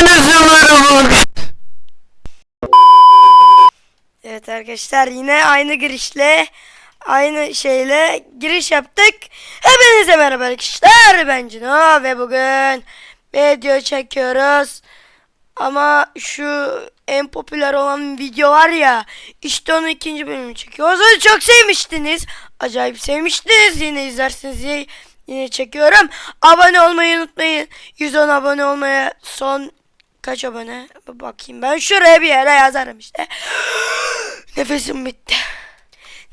Hepinize merhaba. Evet arkadaşlar yine aynı girişle aynı şeyle giriş yaptık. Hepinize merhaba arkadaşlar ben Cino ve bugün video çekiyoruz. Ama şu en popüler olan video var ya işte onun ikinci bölümünü çekiyoruz. Onu çok sevmiştiniz. Acayip sevmiştiniz. Yine izlersiniz yine çekiyorum. Abone olmayı unutmayın. 110 abone olmaya son kaç abone? Bakayım ben şuraya bir yere yazarım işte. Nefesim bitti.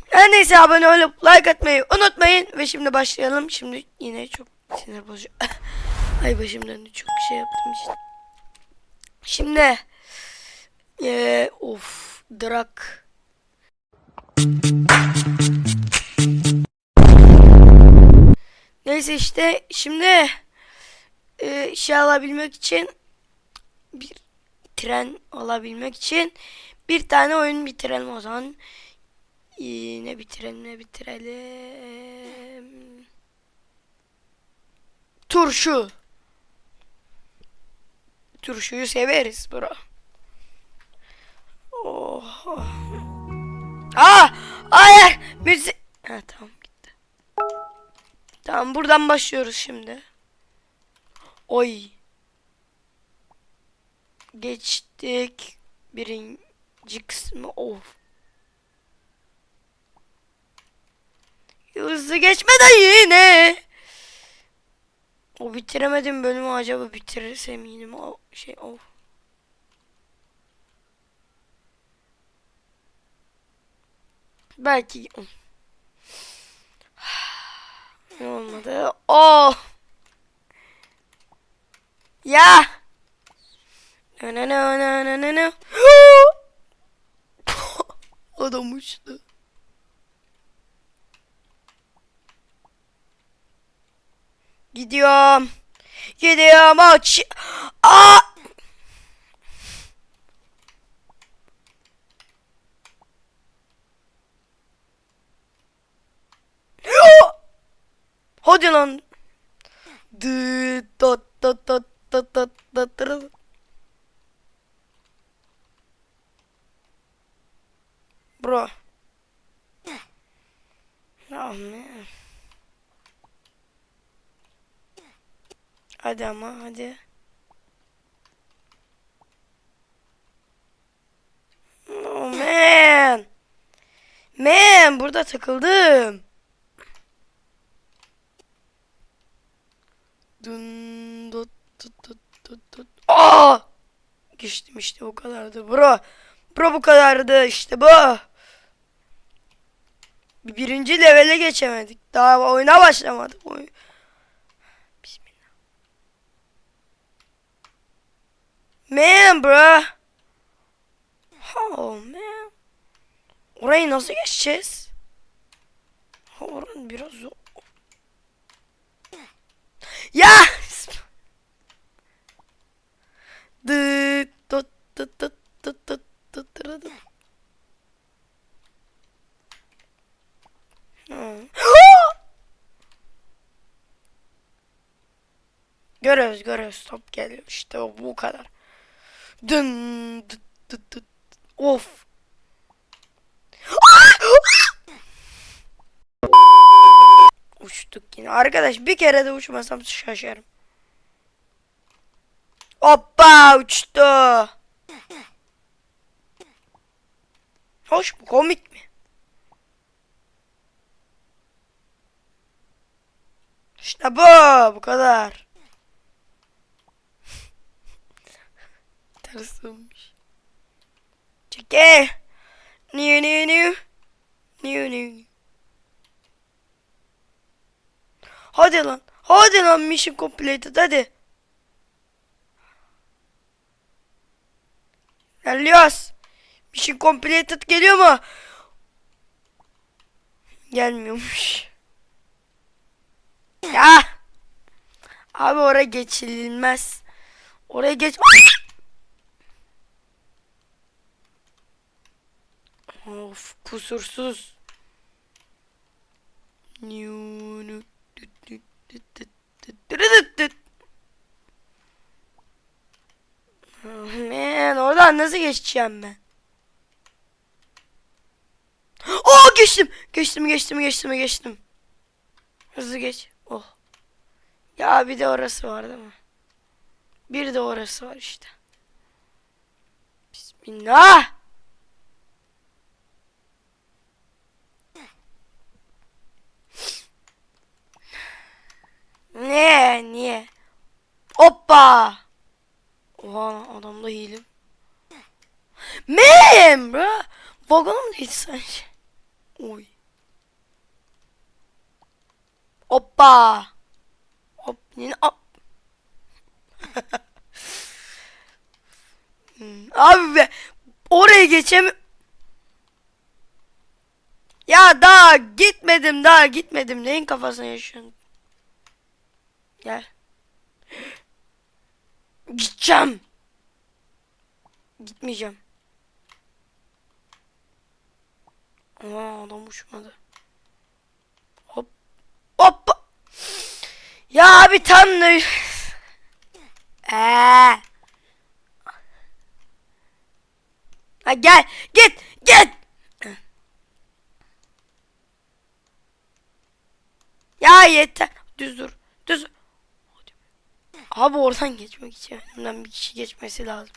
Her neyse abone olup like atmayı unutmayın. Ve şimdi başlayalım. Şimdi yine çok sinir bozucu. Ay başım döndü çok şey yaptım işte. Şimdi eee of drak. Neyse işte şimdi eee şey alabilmek için bir tren alabilmek için bir tane oyun bitirelim o zaman. Ee, ne bitirelim ne bitirelim. Turşu. Turşuyu severiz bro. Oh. Aa, hayır. Müzik. Ha tamam gitti. Tamam buradan başlıyoruz şimdi. Oy. Geçtik. Birinci kısmı. Of. Hızlı geçmeden yine. O bitiremedim bölümü acaba bitirirsem yine o şey of. Belki olmadı. Oh. Ya. No no no no no no no. Adam uçtu. Gidiyorum. Gidiyorum aç. Aa! Hadi lan. Dı tat tat tat tat tat tat tat. Bro. Oh man. Hadi ama hadi. Oh man. Man burada takıldım. Dun dut dut dut dut dut. Aa! Geçtim işte bu kadardı bro. Bro bu kadardı işte bu. Bir Birinci levele geçemedik. Daha oyuna başlamadık. Oy. Bismillah. Man bro. Oh man. Orayı nasıl geçeceğiz? Ha, Oranın biraz zor. Ya! Dı tut tut tut tut tut tut tut tut. Görüyoruz görüyoruz top geliyor işte o bu kadar. Dın dıt dıt dıt. Of. Uçtuk yine. Arkadaş bir kere de uçmasam şaşarım. Hoppa uçtu. Hoş mu komik mi? İşte bu bu kadar. Ters olmuş. Çeke. Niu niu niu. Niu niu. Hadi lan. Hadi lan mission completed hadi. Geliyoruz. Mission completed geliyor mu? Gelmiyormuş. Ya. Abi oraya geçilmez. Oraya geç. of kusursuz. Man, oradan nasıl geçeceğim ben? Oo geçtim. Geçtim, geçtim, geçtim, geçtim. Hızlı geç. Ya bir de orası var değil mi? Bir de orası var işte. Bismillah. Ne? Niye? Hoppa. Oha adamda hilim. Mem bro. Vagonum değil sanki. Oy. Hoppa. Hop yine hop. Hmm, Abi be oraya geçem Ya daha gitmedim daha gitmedim. Neyin kafasına yaşıyorsun? Gel. Gideceğim. Gitmeyeceğim. Aa adam uçmadı. Hop. Hoppa Ya abi tam da Eee Ha gel git git. Ya yeter. Düz dur. Düz. Abi oradan geçmek için önümden bir kişi geçmesi lazım.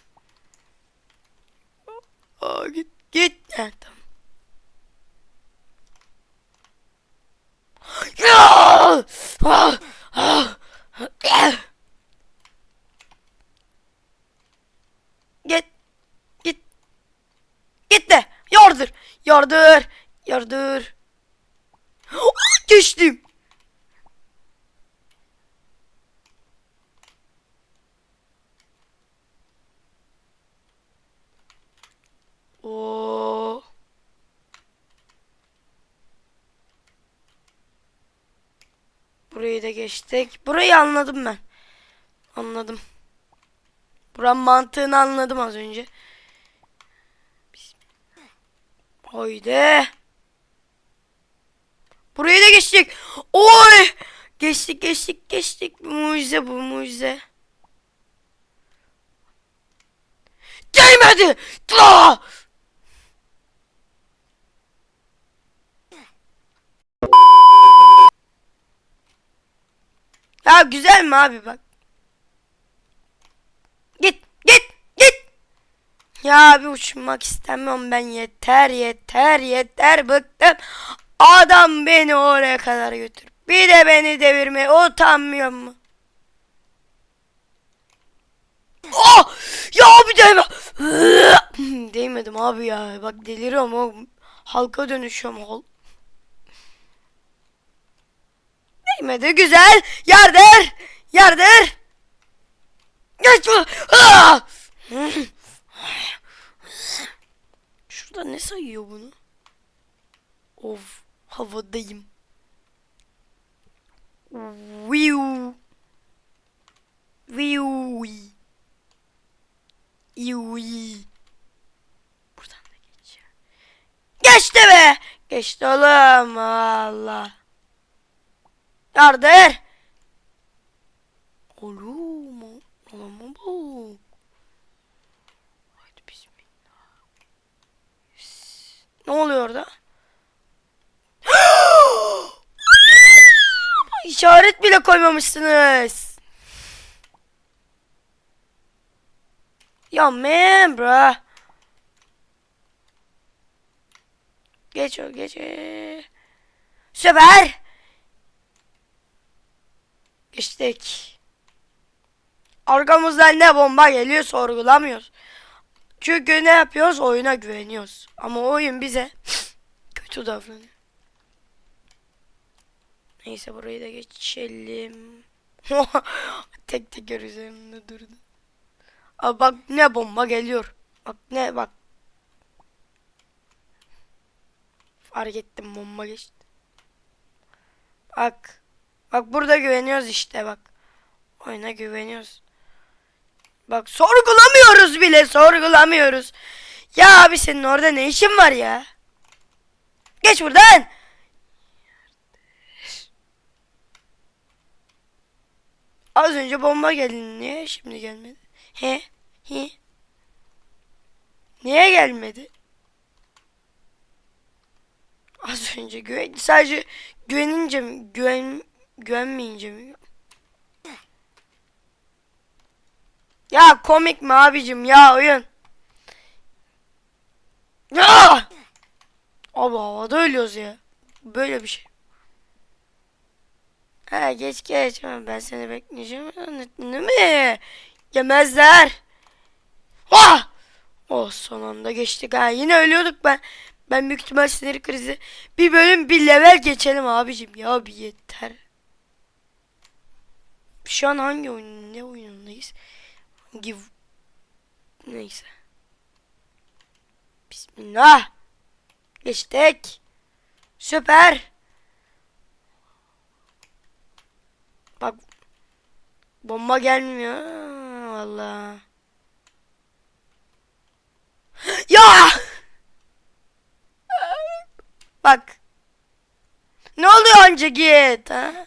Aa, git git. Ha, tamam. Ya! Ah! Git. Git. Gitti. Yardır. Yardır. Yardır. Ah, Geçtim. Oo. Burayı da geçtik. Burayı anladım ben. Anladım. Buranın mantığını anladım az önce. Haydi. Burayı da geçtik. Oy! Geçtik geçtik geçtik. Bu mucize bu mucize. Değmedi. Aa! Ya güzel mi abi bak. Git git git. Ya abi uçmak istemiyorum ben yeter yeter yeter bıktım. Adam beni oraya kadar götür. Bir de beni devirmeye utanmıyor mu? Oh! Ya abi değme. Değmedim abi ya. Bak deliriyorum o halka dönüşüyorum. Hal... Değmedi güzel. Yardır. Yardır. Geç bu. Ah! Şurada ne sayıyor bunu? Of havadayım. Viu. Viu. Yui. Buradan da geçiyor. Geçti be. Geçti oğlum. Allah. Yardır. Oğlum. Oğlum bu. Haydi bismillah. Ne oluyor orada? İşaret bile koymamışsınız. Ya man bro. Geç o geç. Süper. Geçtik. Arkamızdan ne bomba geliyor sorgulamıyoruz. Çünkü ne yapıyoruz? Oyuna güveniyoruz. Ama oyun bize kötü davranıyor. Neyse burayı da geçelim. tek teker üzerinde durdu. Aa, bak ne bomba geliyor. Bak ne bak. Fark ettim bomba geçti. Bak. Bak burada güveniyoruz işte bak. Oyuna güveniyoruz. Bak sorgulamıyoruz bile sorgulamıyoruz. Ya abi senin orada ne işin var ya? Geç buradan. Az önce bomba geldi niye şimdi gelmedi? He? Hi. Niye gelmedi? Az önce güven sadece güvenince mi güven güvenmeyince mi? Ya komik mi abicim ya oyun? Ya! Abi havada ölüyoruz ya. Böyle bir şey. Ha geç geç. Ben seni bekleyeceğim. Anladın mi? Yemezler. Ah! Oh son anda geçtik ha. Yine ölüyorduk ben. Ben büyük ihtimal sinir krizi. Bir bölüm bir level geçelim abicim. Ya bir yeter. Şu an hangi oyun ne oyunundayız? Hangi neyse. Bismillah. Geçtik. Süper. Bak bomba gelmiyor. Vallahi. Ya! Bak. Ne oluyor anca git ha?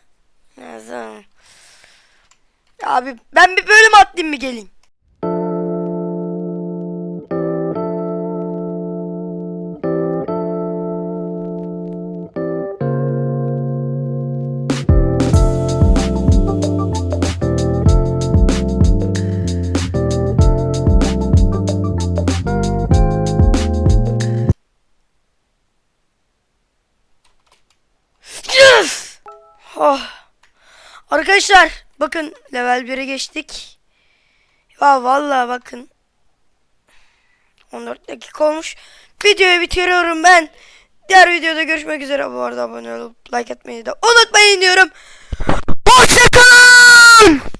Abi ben bir bölüm atlayayım mı geleyim? Yes! Oh. Arkadaşlar bakın level 1'e geçtik. Ya vallahi bakın. 14 dakika olmuş. Videoyu bitiriyorum ben. Diğer videoda görüşmek üzere. Bu arada abone olup like etmeyi de unutmayın diyorum. Hoşçakalın.